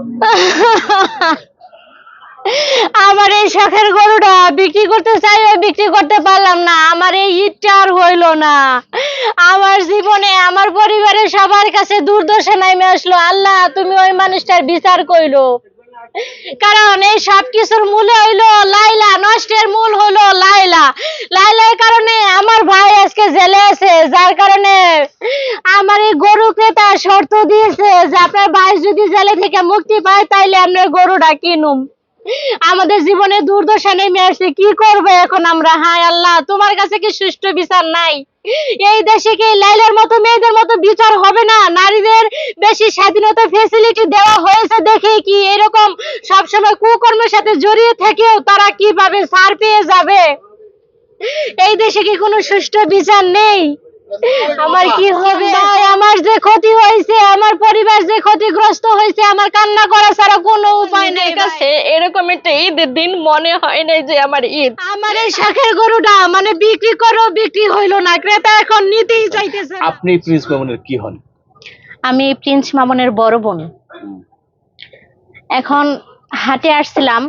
আমার এই শখের গরুটা বিক্রি করতে চাইলে বিক্রি করতে পারলাম না। আমার এই ঈদটা আর হইল না। আমার জীবনে, আমার পরিবারের সবার কাছে দুর্দশা নামে আসলো। আল্লাহ, তুমি ওই মানুষটার বিচার কইলো কারণ এই সব মূলে হইল লাইলা, নষ্টের মূল হলো লাইলা। লাইলার কারণে আমার ভাই আজকে জেলে আছে, যার কারণে আমার এই গরু ক্রেতা শর্ত দিয়েছে যে আপনার ভাই যদি জেলে থেকে মুক্তি পায়, তাইলে আপনার গরুটা কিনুম। আমাদের জীবনে দুর্দশা নেমে আসছে কি করবে এখন আমরা? হায় আল্লাহ, তোমার কাছে কি সুষ্ঠু বিচার নাই? এই দেশে কি লাইলার মতো, মেয়েদের মতো বিচার হবে না? নারীদের বেশি স্বাধীনতা ফেসিলিটি দেওয়া হয়েছে দেখে কি এরকম সবসময় কুকর্মের সাথে জড়িয়ে থেকেও তারা কীভাবে ছাড় পেয়ে যাবে? এই দেশে কি কোনো সুষ্ঠু বিচার নেই? আমার কি হবে? ভাই আমার যে ক্ষতি হয়েছে আমার পরিবার যে ক্ষতিগ্রস্ত হয়েছে আমার কান্না করা ছাড়া কোনো উপায় নেই কাছে। এরকম একটা ঈদের দিন মনে হয় নাই যে আমার ঈদ। আমার এই শাখের গরুটা মানে বিক্রি করো বিক্রি হইল না ক্রেতা এখন নিতেই চাইতেছে আপনি প্রিন্স মামুনের কি হন? আমি প্রিন্স মামনের বড় বোন। এখন হাটে আসছিলাম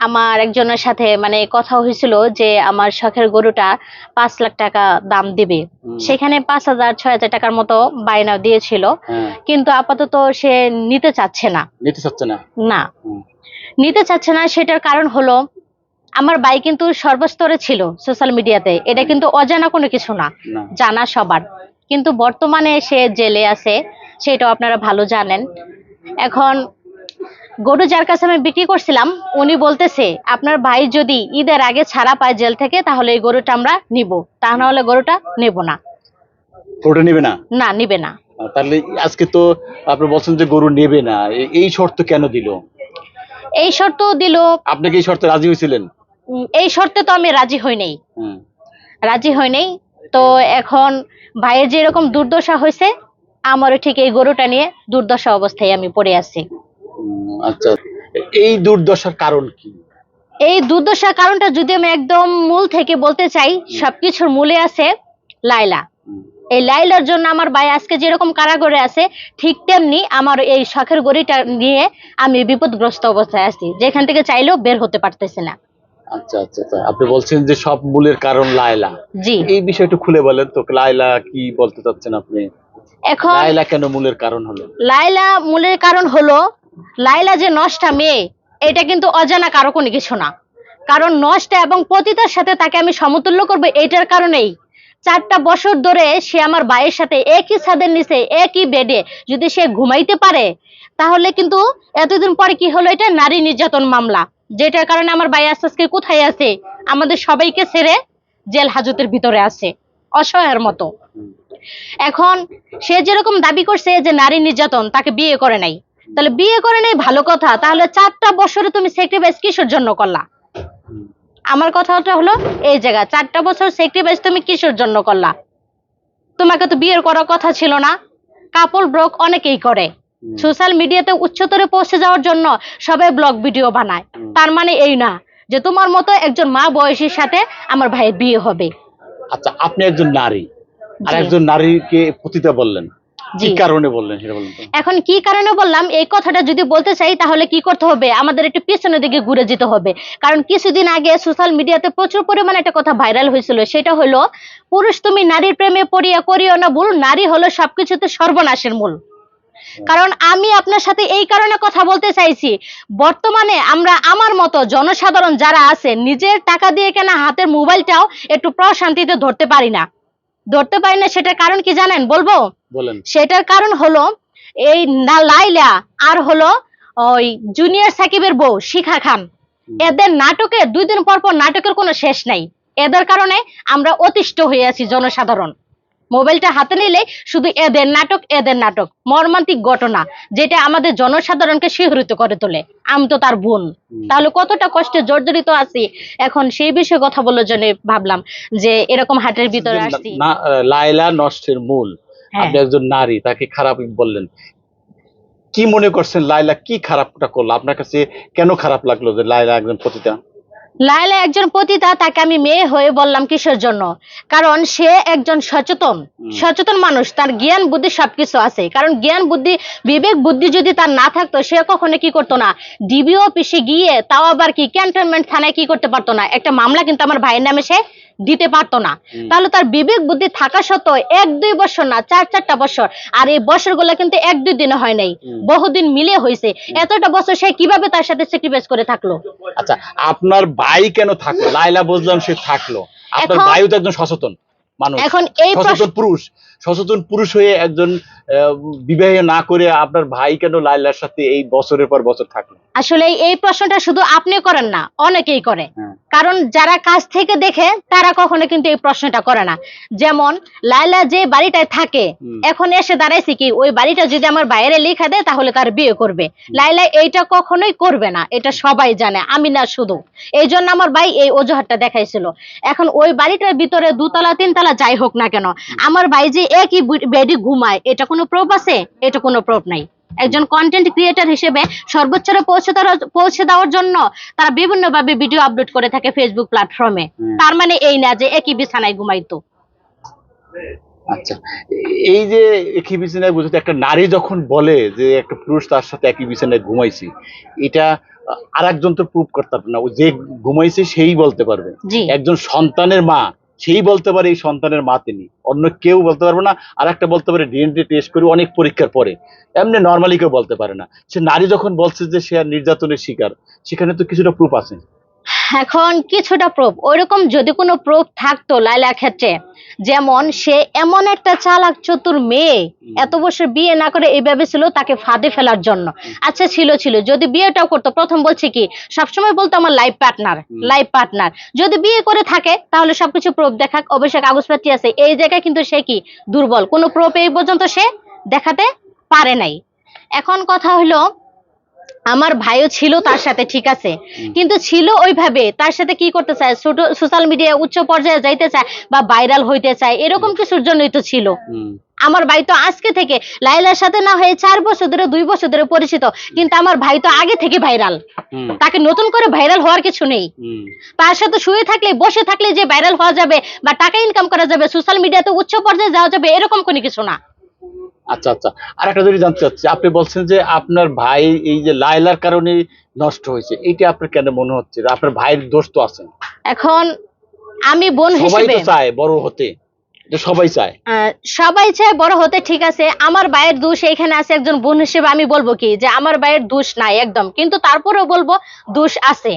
আমার একজনের সাথে মানে কথা হয়েছিল যে আমার শখের গরুটা পাঁচ লাখ টাকা দাম দিবে। সেখানে পাঁচ হাজার ছয় হাজার টাকার মতো বায়না দিয়েছিল। হ্যাঁ। কিন্তু আপাতত সে নিতে চাচ্ছে না। নিতে চাচ্ছে না? না। নিতে চাচ্ছে না সেটার কারণ হলো আমার ভাই কিন্তু সর্বস্তরে ছিল সোশ্যাল মিডিয়াতে এটা কিন্তু অজানা কোনো কিছু না না। জানা সবার। কিন্তু বর্তমানে সে জেলে আছে সেটাও আপনারা ভালো জানেন। এখন গরু যার কাছে আমি বিক্রি করছিলাম উনি বলতেছে আপনার ভাই যদি ঈদের আগে ছাড়া পায় জেল থেকে তাহলে এই গরুটা আমরা নিব। তা না হলে গরুটা নেব না। ওটা নেবে না? না নিবে না। তাহলে আজকে তো আপনি বলছেন যে গরু নেবে না। এই শর্ত কেন দিল? এই শর্ত দিল আপনি কি শর্তে রাজি হয়েছিলেন এই শর্তে তো আমি রাজি হই নাই। রাজি হই নাই। তো এখন ভাইয়ের যেরকম দুর্দশা হয়েছে আমারও ঠিক এই গরুটা নিয়ে দুর্দশা অবস্থায় আমি পড়ে আছি। আচ্ছা এই দুর্দশার কারণ কি? এই দুর্দশার কারণটা যদি আমি একদম মূল থেকে বলতে চাই সবকিছুর মূলে আছে লাইলা এই লাইলার জন্য আমার ভাই আজকে যেরকম কারাগারে আছে ঠিক তেমনি আমার এই শখের গড়িটা নিয়ে আমি বিপদগ্রস্ত অবস্থায় আছি। যেখান থেকে চাইলেও বের হতে পারতেছি না। আচ্ছা আচ্ছা আচ্ছা। আপনি বলছেন যে সব মূলের কারণ লায়লা। জি। এই বিষয়টা খুলে বলেন তো লায়লা কি বলতে চাচ্ছেন আপনি? এখন লায়লা কেন মূলের কারণ হলো? লাইলা মূলের কারণ হলো লাইলা যে নষ্টা মেয়ে, এটা কিন্তু অজানা কারও কোনো কিছু না। কারণ নষ্টা এবং পতিতার সাথে তাকে আমি সমতুল্য করব এইটার কারণেই। চারটা বছর ধরে সে আমার ভাইয়ের সাথে একই ছাদের নিচে, একই বেডে যদি সে ঘুমাইতে পারে, তাহলে কিন্তু এতদিন পরে কি হলো এটা? নারী নির্যাতন মামলা, যেটার কারণে আমার ভাই আস্তে আজকে কোথায় আছে, আমাদের সবাইকে ছেড়ে জেল হাজতের ভিতরে আছে, অসহায়ের মতো। এখন সে যেরকম দাবি করছে যে নারী নির্যাতন, তাকে বিয়ে করে নাই। তাহলে বিয়ে করে নাই ভালো কথা। তাহলে চারটা বছরে তুমি স্যাক্রিফাইস কিসের জন্য করলা? আমার কথাটা হলো এই জায়গা চারটা বছর স্যাক্রিফাইস তুমি কিসের জন্য করলা? তোমাকে তো বিয়ের করার কথা ছিল না। কাপল ব্লগ অনেকেই করে। সোশ্যাল মিডিয়াতে উচ্চতরে পৌঁছে যাওয়ার জন্য সবাই ব্লগ ভিডিও বানায়। তার মানে এই না যে তোমার মতো একজন মা বয়সীর সাথে আমার ভাইয়ের বিয়ে হবে। আচ্ছা আপনি একজন নারী। আর একজন নারীকে পতিতা বললেন। কি কারণে বললেন সেটা বলুন এখন কি কারণে বললাম? এই কথাটা যদি বলতে চাই তাহলে কি করতে হবে? আমাদের একটু পিছনের দিকে ঘুরে যেতে হবে। কারণ কিছুদিন আগে সোশ্যাল মিডিয়াতে প্রচুর পরিমাণে একটা কথা ভাইরাল হয়েছিল। সেটা হলো পুরুষ তুমি নারীর প্রেমে পড়িয়া করিও না ভুল নারী হলো সবকিছুতে সর্বনাশের মূল। কারণ আমি আপনার সাথে এই কারণে কথা বলতে চাইছি বর্তমানে আমরা আমার মতো জনসাধারণ যারা আছে নিজের টাকা দিয়ে কেনা হাতের মোবাইলটাও একটু প্রশান্তিতে ধরতে পারি না। ধরতে পারি না সেটার কারণ কি জানেন? বলব? সেটার কারণ হলো এই না লাইলা আর হলো ওই জুনিয়র সাকিবের বউ শিখা খান। এদের নাটকে দুই দিন পর পর নাটকের কোনো শেষ নাই। এদের কারণে আমরা অতিষ্ঠ হয়ে আছি জনসাধারণ। মোবাইলটা হাতে নিলে শুধু এদের নাটক এদের নাটক মর্মান্তিক ঘটনা যেটা আমাদের জনসাধারণকে শিহরিত করে তোলে। আমি তো তার বোন। তাহলে কতটা কষ্টে জর্জরিত আছি? এখন সেই বিষয়ে কথা বলার জন্য ভাবলাম যে এরকম হাটের ভিতরে আসছি। লায়লা নষ্টের মূল। হ্যাঁ। আপনি একজন নারী তাকে খারাপ বললেন। কি মনে করছেন লায়লা কি খারাপটা করল? আপনার কাছে কেন খারাপ লাগল যে লাইলা একজন পতিতা? লাইলা একজন পতিতা তাকে আমি মেয়ে হয়ে বললাম কিসের জন্য? কারণ সে একজন সচেতন সচেতন মানুষ তার জ্ঞান বুদ্ধি সবকিছু আছে। কারণ জ্ঞান বুদ্ধি বিবেক বুদ্ধি যদি তার না থাকতো সে কখনো কি করতো না? ডিবি অফিসে গিয়ে তাও আবার কি ক্যান্টনমেন্ট থানায় কি করতে পারতো না? একটা মামলা কিন্তু আমার ভাইয়ের নামে সে দিতে পারতো না। তাহলে তার বিবেক বুদ্ধি থাকা সত্ত্বেও এক দুই বছর না চার চারটা বছর আর এই বছরগুলো কিন্তু এক দুই দিনে হয় নাই। বহুদিন মিলে হয়েছে এতটা বছর সে কীভাবে তার সাথে স্যাক্রিফাইস করে থাকল? আচ্ছা আপনার ভাই কেন থাকল? লাইলা বুঝলাম সে থাকল। আপনার ভাইও তো একজন সচেতন মানুষ এখন এই সচেতন পুরুষ। সচেতন পুরুষ হয়ে একজন বিবাহ না করে আপনার ভাই কেন লাইলার সাথে এই বছরের পর বছর থাকল? আসলে এই প্রশ্নটা শুধু আপনি করেন না অনেকেই করে। হ্যাঁ। কারণ যারা কাছ থেকে দেখে তারা কখনো কিন্তু এই প্রশ্নটা করে না। যেমন লাইলা যে বাড়িটায় থাকে এখন এসে দাঁড়াইছে কি ওই বাড়িটা যদি আমার বাইরে লেখা দেয় তাহলে তার বিয়ে করবে। লাইলা এইটা কখনোই করবে না এটা সবাই জানে আমি না শুধু। এই জন্য আমার ভাই এই অজুহাতটা দেখাইছিল। এখন ওই বাড়িটার ভিতরে দুতলা তিনতলা যাই হোক না কেন আমার ভাই যে একই বেডি ঘুমায় এটা কোনো প্রুফ আছে? এটা কোনো প্রুফ নাই। একজন কন্টেন্ট ক্রিয়েটর হিসেবে সর্বোচ্চরে পৌঁছে পৌঁছে দেওয়ার জন্য তারা বিভিন্ন ভাবে ভিডিও আপলোড করে থাকে ফেসবুক প্ল্যাটফর্মে তার মানে এই না যে একই বিছানায় ঘুমাইতো আচ্ছা এই যে একই বিছানায় বুঝতে একটা নারী যখন বলে যে একটা পুরুষ তার সাথে একই বিছানায় ঘুমাইছি এটা আর একজন তো প্রুভ করতে পারবে না যে ঘুমাইছে সেই বলতে পারবে। একজন সন্তানের মা সেই বলতে পারে এই সন্তানের মা তিনি। অন্য কেউ বলতে পারবে না। আর একটা বলতে পারে ডিএনএ টেস্ট করে অনেক পরীক্ষার পরে। এমনি নর্মালি কেউ বলতে পারে না। সে নারী যখন বলছে যে সে নির্যাতনের শিকার, সেখানে তো কিছুটা প্রুফ আছে। এখন কিছুটা প্রুফ ওইরকম যদি কোনো প্রুফ থাকতো লাইলার ক্ষেত্রে যেমন সে এমন একটা চালাক চতুর মেয়ে এত বছর বিয়ে না করে এইভাবে ছিল তাকে ফাঁদে ফেলার জন্য। আচ্ছা ছিল ছিল। যদি বিয়েটাও করতো প্রথম বলছে কি সবসময় বলতো আমার লাইফ পার্টনার লাইফ পার্টনার। যদি বিয়ে করে থাকে তাহলে সবকিছু প্রুফ দেখাক অবশ্যই কাগজপাতি আছে। এই জায়গায় কিন্তু সে কি দুর্বল। কোনো প্রুফ এই পর্যন্ত সে দেখাতে পারে নাই। এখন কথা হলো আমার ভাইও ছিল তার সাথে ঠিক আছে? কিন্তু ছিল ওইভাবে তার সাথে কি করতে চায়? ছোট সোশ্যাল মিডিয়ায় উচ্চ পর্যায়ে যাইতে চায় বা ভাইরাল হইতে চায় এরকম কিছুর জন্যই তো ছিল। আমার ভাই তো আজকে থেকে লাইলার সাথে না হয়ে চার বছর ধরে দুই বছর ধরে পরিচিত কিন্তু আমার ভাই তো আগে থেকে ভাইরাল। তাকে নতুন করে ভাইরাল হওয়ার কিছু নেই। তার সাথে শুয়ে থাকলে বসে থাকলে যে ভাইরাল হওয়া যাবে বা টাকা ইনকাম করা যাবে সোশ্যাল মিডিয়াতে উচ্চ পর্যায়ে যাওয়া যাবে এরকম কোনো কিছু না। আচ্ছা আচ্ছা। আর একটা যদি জানতে চাচ্ছি। আপনি বলছেন যে আপনার ভাই এই যে লাইলার কারণে নষ্ট হয়েছে এটা আপনার কেন মনে হচ্ছে? আপনার ভাইয়ের দোষ তো আছে এখন আমি বোন হিসেবে সবাই তো চায় বড় হতে। সবাই চায়। সবাই চায় বড় হতে ঠিক আছে, আমার ভাইয়ের দোষ এখানে আছে, একজন বোন হিসেবে আমি বলব কি, যে আমার ভাইয়ের দোষ নাই একদম, কিন্তু তারপরেও বলব দোষ আছে।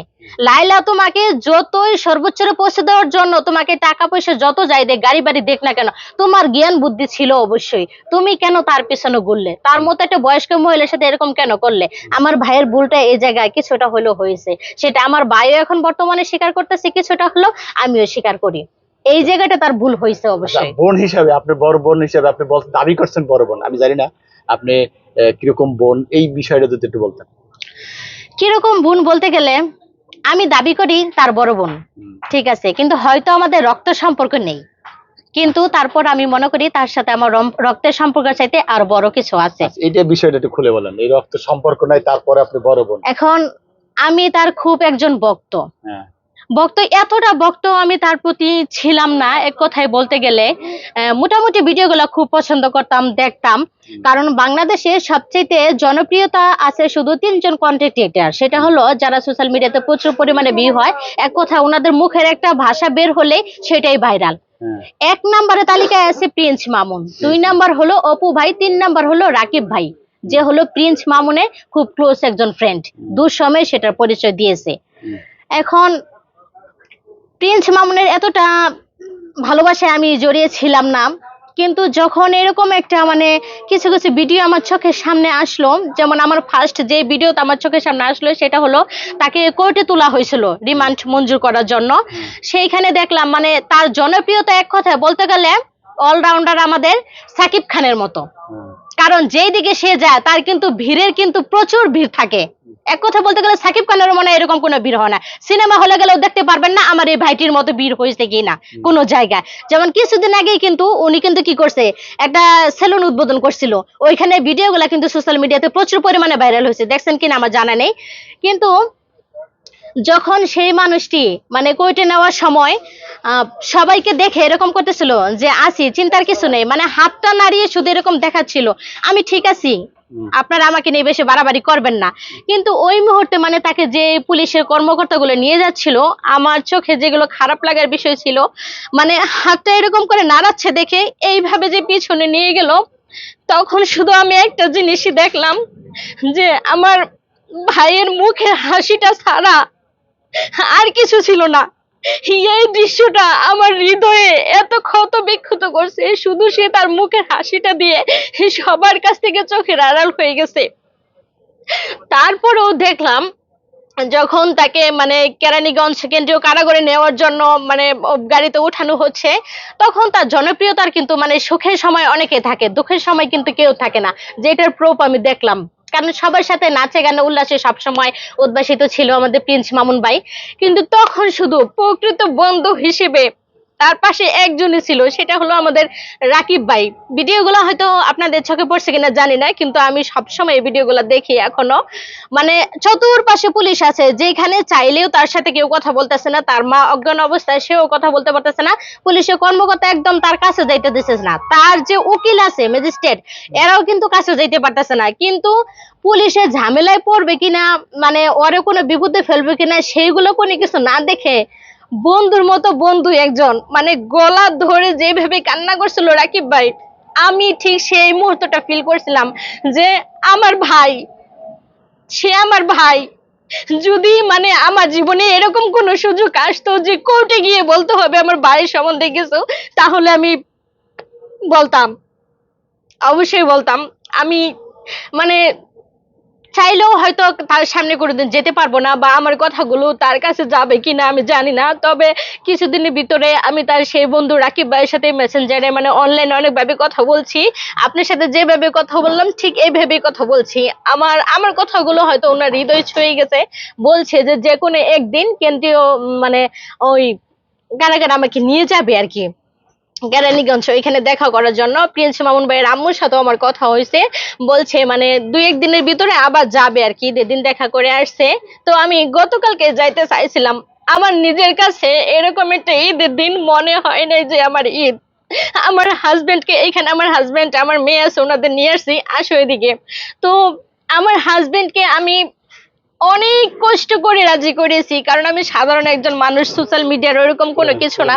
লাইলা তোমাকে যতই সর্বোচ্চরে পৌঁছে দেওয়ার জন্য তোমাকে টাকা পয়সা যত যাই দেখ গাড়ি বাড়ি দেখ না কেন, তোমার জ্ঞান বুদ্ধি ছিল অবশ্যই। তুমি কেন তার পিছনে ঘুরলে? তার মতো একটা বয়স্ক মহিলার সাথে এরকম কেন করলে? আমার ভাইয়ের ভুলটা এই জায়গায় কিছুটা হলেও হয়েছে। সেটা আমার ভাইও এখন বর্তমানে স্বীকার করতেছে, কিছুটা হলেও আমিও স্বীকার করি। এই জায়গাটা তার ভুল হয়েছে আচ্ছা, অবশ্যই। বোন হিসাবে আপনি বড় বোন হিসাবে আপনি দাবি করছেন বড় বোন আমি জানি না আপনি কীরকম বোন এই বিষয়টা যদি একটু বলতেন। কীরকম বোন বলতে গেলে আমি দাবি করি তার বড় বোন ঠিক আছে কিন্তু হয়তো আমাদের রক্ত সম্পর্ক নেই। কিন্তু তারপর আমি মনে করি তার সাথে আমার রক্তের সম্পর্ক চাইতে আর বড় কিছু আছে। আচ্ছা, এইটা বিষয়টা একটু খুলে বলেন এই রক্ত সম্পর্ক নাই তারপরে আপনি বড় বোন। এখন আমি তার খুব একজন ভক্ত। হ্যাঁ। ভক্ত এতটা ভক্ত আমি তার প্রতি ছিলাম না এক কথায় বলতে গেলে। মোটামুটি ভিডিওগুলো খুব পছন্দ করতাম দেখতাম। কারণ বাংলাদেশে সবচেয়ে জনপ্রিয়তা আছে শুধু তিনজন কন্টেন্ট ক্রিয়েটার সেটা হলো যারা সোশ্যাল মিডিয়াতে প্রচুর পরিমাণে ভিউ হয়। এক কথা ওনাদের মুখের একটা ভাষা বের হলে সেটাই ভাইরাল হ্যাঁ। এক নম্বরে তালিকায় আছে প্রিন্স মামুন দুই নাম্বার হলো অপু ভাই তিন নাম্বার হলো রাকিব ভাই যে হলো প্রিন্স মামুনের খুব ক্লোজ একজন ফ্রেন্ড দুঃসময়ে সেটার পরিচয় দিয়েছে। এখন প্রিন্স মামুনের এতটা ভালোবাসায় আমি জড়িয়ে ছিলাম না। কিন্তু যখন এরকম একটা মানে কিছু কিছু ভিডিও আমার চোখের সামনে আসলো যেমন আমার ফার্স্ট যে ভিডিওটা আমার চোখের সামনে আসলো সেটা হলো তাকে কোর্টে তোলা হয়েছিল রিমান্ড মঞ্জুর করার জন্য। সেইখানে দেখলাম মানে তার জনপ্রিয়তা এক কথায় বলতে গেলে অলরাউন্ডার আমাদের সাকিব খানের মতো। কারণ যেই দিকে সে যায় তার কিন্তু ভিড়ের কিন্তু প্রচুর ভিড় থাকে। এক কথা বলতে গেলে সাকিব খানের মনে এরকম কোনো ভিড় হয় না। সিনেমা হলে গেলেও দেখতে পারবেন না আমার এই ভাইটির মতো ভিড় হয়েছে কি না কোনো জায়গায়। যেমন কিছুদিন আগেই কিন্তু উনি কিন্তু কি করছে একটা সেলুন উদ্বোধন করছিল। ওইখানে ভিডিওগুলো কিন্তু সোশ্যাল মিডিয়াতে প্রচুর পরিমাণে ভাইরাল হয়েছে। দেখছেন কিনা আমার জানা নেই। কিন্তু যখন সেই মানুষটি মানে কোর্টে নেওয়ার সময় আহ, সবাইকে দেখে এরকম করতেছিল যে আসি চিন্তার কিছু নেই। মানে হাতটা নাড়িয়ে শুধু এরকম দেখাচ্ছিল। আমি ঠিক আছি। আপনারা আমাকে নিয়ে বেশি বাড়াবাড়ি করবেন না। কিন্তু ওই মুহূর্তে মানে তাকে যে পুলিশের কর্মকর্তাগুলো নিয়ে যাচ্ছিল, আমার চোখে যেগুলো খারাপ লাগার বিষয় ছিল মানে হাতটা এরকম করে নাড়াচ্ছে দেখে এইভাবে যে পিছনে নিয়ে গেল, তখন শুধু আমি একটা জিনিসই দেখলাম যে আমার ভাইয়ের মুখে হাসিটা ছাড়া আর কিছু ছিল না। এই দৃশ্যটা আমার হৃদয়ে এত ক্ষত বিক্ষত করছে, শুধু সে তার মুখের হাসিটা দিয়ে সবার কাছ থেকে চোখের আড়াল হয়ে গেছে। তারপরেও দেখলাম, যখন তাকে মানে কেরানীগঞ্জ কেন্দ্রীয় কারাগারে নেওয়ার জন্য মানে গাড়িতে উঠানো হচ্ছে, তখন তার জনপ্রিয়তার কিন্তু মানে সুখের সময় অনেকে থাকে, দুঃখের সময় কিন্তু কেউ থাকে না। যেটার প্রুফ আমি দেখলাম। কারণ সবার সাথে নাচে গানে উল্লাসে সবসময় উদ্ভাসিত ছিল আমাদের প্রিন্স মামুন ভাই। কিন্তু তখন শুধু প্রকৃত বন্ধু হিসেবে তার পাশে একজনই ছিল, সেটা হলো আমাদের রাকিব ভাই। ভিডিওগুলো হয়তো আপনাদের চোখে পড়ছে কিনা জানি না, কিন্তু আমি সবসময় এই ভিডিওগুলো দেখি এখনও। মানে চতুর্পাশে পুলিশ আছে, যেখানে চাইলেও তার সাথে কেউ কথা বলতেছে না, তার মা অজ্ঞান অবস্থায়, সেও কথা বলতে পারতেছে না, পুলিশের কর্মকর্তা একদম তার কাছে যাইতে দিচ্ছে না। তার যে উকিল আছে, ম্যাজিস্ট্রেট, এরাও কিন্তু কাছে যাইতে পারতেছে না। কিন্তু পুলিশের ঝামেলায় পড়বে কিনা মানে ওরে কোনো বিপদে ফেলবে কিনা, সেইগুলো কোনো কিছু না দেখে বন্ধুর মতো বন্ধু একজন। মানে গলা ধরে যেভাবে কান্না করছিল রাকিব ভাই, আমি ঠিক সেই মুহূর্তটা ফিল করছিলাম যে আমার ভাই, সে আমার ভাই। যদি মানে আমার জীবনে এরকম কোনো সুযোগ আসতো যে কোর্টে গিয়ে বলতে হবে আমার ভাইয়ের সম্বন্ধে কিছু, তাহলে আমি বলতাম। অবশ্যই বলতাম। আমি মানে চাইলেও হয়তো তার সামনে কোনোদিন যেতে পারব না বা আমার কথাগুলো তার কাছে যাবে কিনা আমি জানি না। তবে কিছুদিনের ভিতরে আমি তার সেই বন্ধু রাকিব ভাইয়ের সাথে মেসেঞ্জারে মানে অনলাইনে অনেকভাবে কথা বলছি। আপনার সাথে যেভাবে কথা বললাম, ঠিক এইভাবে কথা বলছি। আমার আমার কথাগুলো হয়তো ওনার হৃদয় ছুঁয়ে গেছে। বলছে যে যে কোনো একদিন কেন্দ্রীয় মানে ওই কারাগার আমাকে নিয়ে যাবে আর কি। কেরানীগঞ্জ এখানে দেখা করার জন্য। প্রিন্স মামুন ভাইয়ের আম্মুর সাথেও আমার কথা হয়েছে। বলছে মানে দুই একদিনের ভিতরে আবার যাবে আর কি যেদিন দেখা করে আসছে। তো আমি গতকালকে যাইতে চাইছিলাম। আমার নিজের কাছে এরকম একটা ঈদের দিন মনে হয় নাই যে আমার ঈদ। আমার হাজবেন্ডকে এখানে আমার হাজবেন্ড আমার মেয়ে আছে ওনাদের নিয়ে আসছি আসো এদিকে। তো আমার হাজবেন্ডকে আমি অনেক কষ্ট করে রাজি করেছি কারণ আমি সাধারণ একজন মানুষ সোশ্যাল মিডিয়ার ওরকম কোনো কিছু না।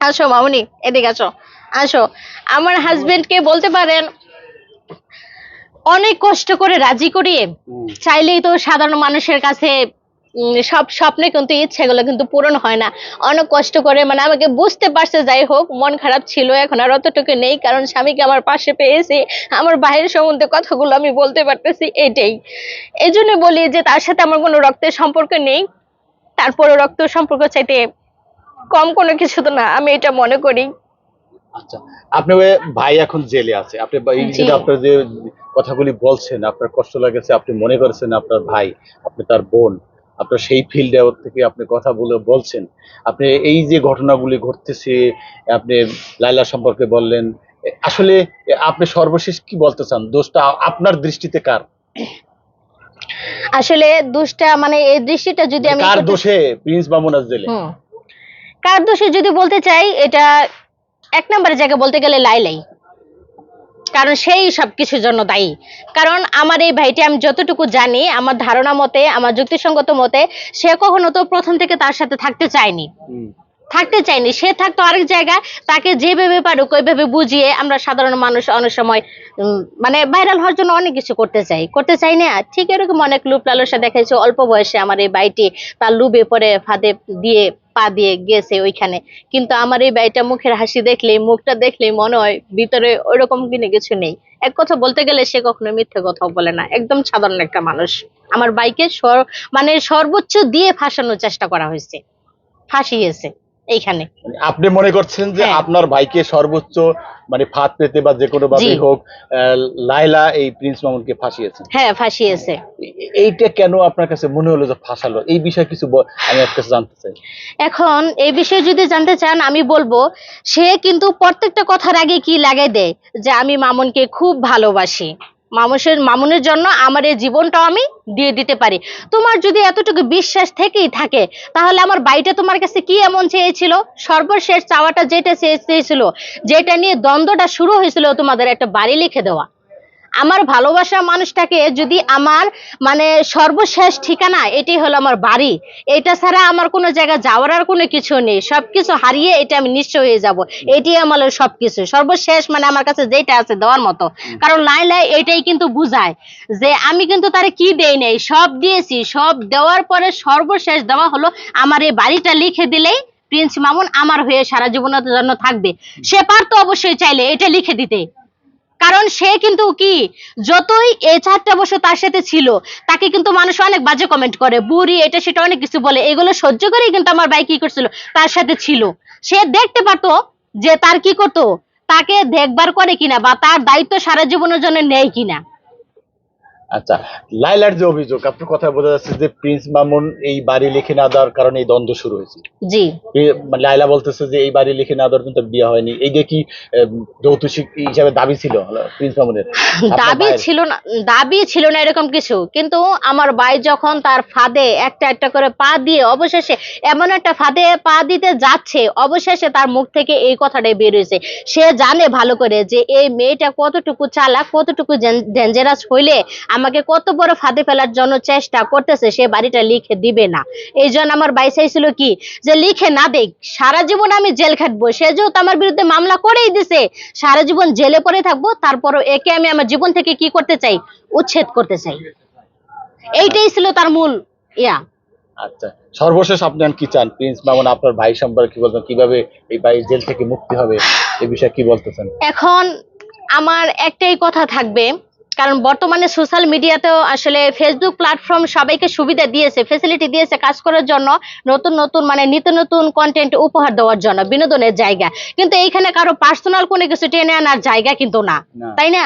আসো মামুনি এদিকে আসো। আসো। আমার হাজবেন্ডকে বলতে পারেন অনেক কষ্ট করে রাজি করিয়ে চাইলেই তো সাধারণ মানুষের কাছে সব স্বপ্নে কিন্তু ইচ্ছেগুলো কিন্তু পূরণ হয় না। অনেক কষ্ট করে মানে আমাকে বুঝতে পারছে যাই হোক মন খারাপ ছিল এখন আর অতটুকু নেই কারণ স্বামীকে আমার পাশে পেয়েছি। আমার ভাইয়ের সম্বন্ধে কথাগুলো আমি বলতে পারতেছি এটাই। এই জন্য বলি যে তার সাথে আমার কোনো রক্তের সম্পর্ক নেই। তারপরে রক্ত সম্পর্ক চাইতে কম কোনো কিছু তো না আমি এটা মনে করি। আচ্ছা আপনি ভাই এখন জেলে আছে। আপনি এই আপনার যে কথাগুলি বলছেন আপনার কষ্ট লাগেছে আপনি মনে করেছেন আপনার ভাই আপনি তার বোন আপনার সেই ফিল্ডে থেকে আপনি কথা বলে বলছেন। আপনি এই যে ঘটনাগুলি ঘটতেছে আপনি লাইলা সম্পর্কে বললেন আসলে আপনি সর্বশেষ কি বলতে চান? দোষটা আপনার দৃষ্টিতে কার? আসলে দোষটা মানে এই দৃষ্টিটা যদি আমি কার দোষে? প্রিন্স বামুনার জেলে। কার দোষে যদি বলতে চাই, এটা এক নম্বরের জায়গায় বলতে গেলে লাইলাই। কারণ সেই সব কিছুর জন্য দায়ী। কারণ আমার এই ভাইটি, আমি যতটুকু জানি, আমার ধারণা মতে, আমার যুক্তিসঙ্গত মতে, সে কখনো তো প্রথম থেকে তার সাথে থাকতে চায়নি। থাকতে চাইনি সে থাকতো আরেক জায়গায়, তাকে যেভাবে পারুক ওইভাবে বুঝিয়ে আমরা সাধারণ মানুষ অনেক সময় মানে ভাইরাল হওয়ার জন্য অনেক কিছু করতে চাই। করতে চাই না? ঠিক এরকম অনেক লুপ লালসা দেখাইছে, অল্প বয়সে আমার এই বাইটি তার লুবে পরে ফাঁদে দিয়ে পা দিয়ে গেছে ওইখানে। কিন্তু আমার এই বাইটা মুখের হাসি দেখলে, মুখটা দেখলে মনে হয় ভিতরে ওইরকম কিনে কিছু নেই। এক কথা বলতে গেলে সে কখনো মিথ্যে কথাও বলে না। একদম সাধারণ একটা মানুষ। আমার বাইকে মানে সর্বোচ্চ দিয়ে ফাঁসানোর চেষ্টা করা হয়েছে। ফাঁসিয়েছে। এইখানে। মানে আপনি মনে করছেন যে হ্যাঁ। আপনার ভাইকে সর্বোচ্চ মানে ফাঁদ পেতে বা যে কোনো ভাবে হোক লাইলা এই প্রিন্স মামুনকে ফাঁসিয়েছেন? হ্যাঁ ফাঁসিয়েছে। এইটা কেন আপনার কাছে মনে হলো যে ফাঁসালো? এই বিষয়ে কিছু আমি আপনার কাছে জানতে চাই। এখন এই বিষয়ে যদি জানতে চান আমি বলব সে কিন্তু প্রত্যেকটা কথার আগে কি লাগাই দেয়? যে আমি মামুনকে খুব ভালোবাসি। মানুষের মামুনের জন্য আমার এই জীবনটাও আমি দিয়ে দিতে পারি। তোমার যদি এতটুকু বিশ্বাস থেকেই থাকে, তাহলে আমার বাড়িটা তোমার কাছে কি এমন চেয়েছিল? সর্বশেষ চাওয়াটা যেটা চেয়ে- চেয়েছিল, যেটা নিয়ে দ্বন্দ্বটা শুরু হয়েছিল তোমাদের একটা বাড়ি লিখে দেওয়া। আমার ভালোবাসা মানুষটাকে যদি আমার মানে সর্বশেষ ঠিকানা এটাই হলো আমার বাড়ি। এটা ছাড়া আমার কোনো জায়গায় যাওয়ার আর কোনো কিছু নেই। সবকিছু হারিয়ে এটা আমি নিঃস্ব হয়ে যাব। এটাই আমার সবকিছু। সর্বশেষ মানে আমার কাছে যেটা আছে দেওয়ার মতো। কারণ লাইলাই এটাই কিন্তু বুঝায় যে আমি কিন্তু তারে কি দেই নাই। সব দিয়েছি সব দেওয়ার পরে সর্বশেষ দেওয়া হলো আমার এই বাড়িটা লিখে দিলেই প্রিন্স মামুন আমার হয়ে সারা জীবনের জন্য থাকবে। সে পারতো অবশ্যই চাইলে এটা লিখে দিতে। কারণ সে কিন্তু কি? যতই এই চারটা বছর তার সাথে ছিল, তাকে কিন্তু মানুষ অনেক বাজে কমেন্ট করে, বুড়ি, এটা সেটা অনেক কিছু বলে, এগুলো সহ্য করেই কিন্তু আমার ভাই কি করছিল? তার সাথে ছিল। সে দেখতে পারতো যে তার কি করতো? তাকে দেখবার করে কিনা বা তার দায়িত্ব সারা জীবনের জন্য নেয় কিনা। আচ্ছা লাইলার যে অভিযোগ আপনার কথা বোঝা যাচ্ছে যে প্রিন্স মামুন এই বাড়ি লিখে না দেওয়ার কারণে এই দ্বন্দ্ব শুরু হয়েছে। জি। মানে লাইলা বলতেছে যে এই বাড়ি লিখে না দেওয়ার কিন্তু বিয়ে হয়নি। এই যে কি যৌতুক হিসাবে দাবি ছিল প্রিন্স মামুনের? দাবি ছিল না দাবি ছিল না এরকম কিছু কিন্তু আমার ভাই যখন তার ফাঁদে একটা একটা করে পা দিয়ে অবশেষে এমন একটা ফাঁদে পা দিতে যাচ্ছে অবশেষে তার মুখ থেকে এই কথাটাই বের হয়েছে। সে জানে ভালো করে যে এই মেয়েটা কতটুকু চালাক কতটুকু ডেঞ্জারাস হইলে আমাকে কত বড় ফাঁদে ফেলার জন্য চেষ্টা করতেছে সে বাড়িটা লিখে দিবে না। এই জন্য আমার ভাই চাইছিল কি? যে লিখে না দেখ সারা জীবন আমি জেল খাটবো। সে যেহেতু আমার বিরুদ্ধে মামলা করেই দিছে সারা জীবন জেলে পড়ে থাকব তারপরও একে আমি আমার জীবন থেকে কি করতে চাই? উচ্ছেদ করতে চাই। এইটাই ছিল তার মূল ইয়া। আচ্ছা সর্বশেষ আপনি কি চান? প্রিন্স মামুন আপনার ভাই সম্পর্কে কি বলতেন কীভাবে এই ভাই জেল থেকে মুক্তি হবে? এই বিষয়ে কি বলতেছেন? এখন আমার একটাই কথা থাকবে কারণ বর্তমানে সোশ্যাল মিডিয়াতেও আসলে ফেসবুক প্ল্যাটফর্ম সবাইকে সুবিধা দিয়েছে ফেসিলিটি দিয়েছে কাজ করার জন্য নতুন নতুন মানে নিত্য নতুন কন্টেন্ট উপহার দেওয়ার জন্য বিনোদনের জায়গা। কিন্তু এইখানে কারও পার্সোনাল কোনো কিছু টেনে আনার জায়গা কিন্তু না। তাই না?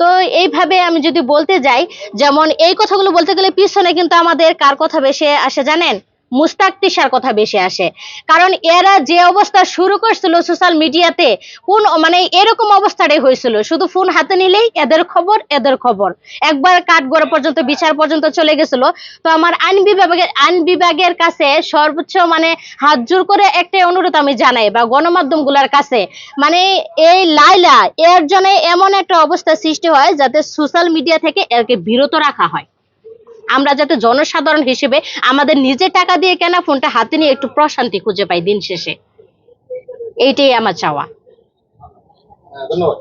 তো এইভাবে আমি যদি বলতে যাই যেমন এই কথাগুলো বলতে গেলে পিছনে কিন্তু আমাদের কার কথা বেশি আসে জানেন? মুস্তাক তিশার কথা বেশি আসে। কারণ এরা যে অবস্থা শুরু করছিল সোশ্যাল মিডিয়াতে কোন মানে এরকম অবস্থাটাই হয়েছিল। শুধু ফোন হাতে নিলেই এদের খবর এদের খবর। একবার কাঠগড়া পর্যন্ত বিচার পর্যন্ত চলে গেছিল। তো আমার আইন বিভাগের আইন বিভাগের কাছে সর্বোচ্চ মানে হাত জোর করে একটাই অনুরোধ আমি জানাই, বা গণমাধ্যমগুলোর কাছে। মানে এই লাইলা এর জন্য এমন একটা অবস্থা সৃষ্টি হয় যাতে সোশ্যাল মিডিয়া থেকে এরকে বিরত রাখা হয়। আমরা যাতে জনসাধারণ হিসেবে আমাদের নিজের টাকা দিয়ে কেনা ফোনটা হাতে নিয়ে একটু প্রশান্তি খুঁজে পাই দিন শেষে। এইটাই আমার চাওয়া। ধন্যবাদ।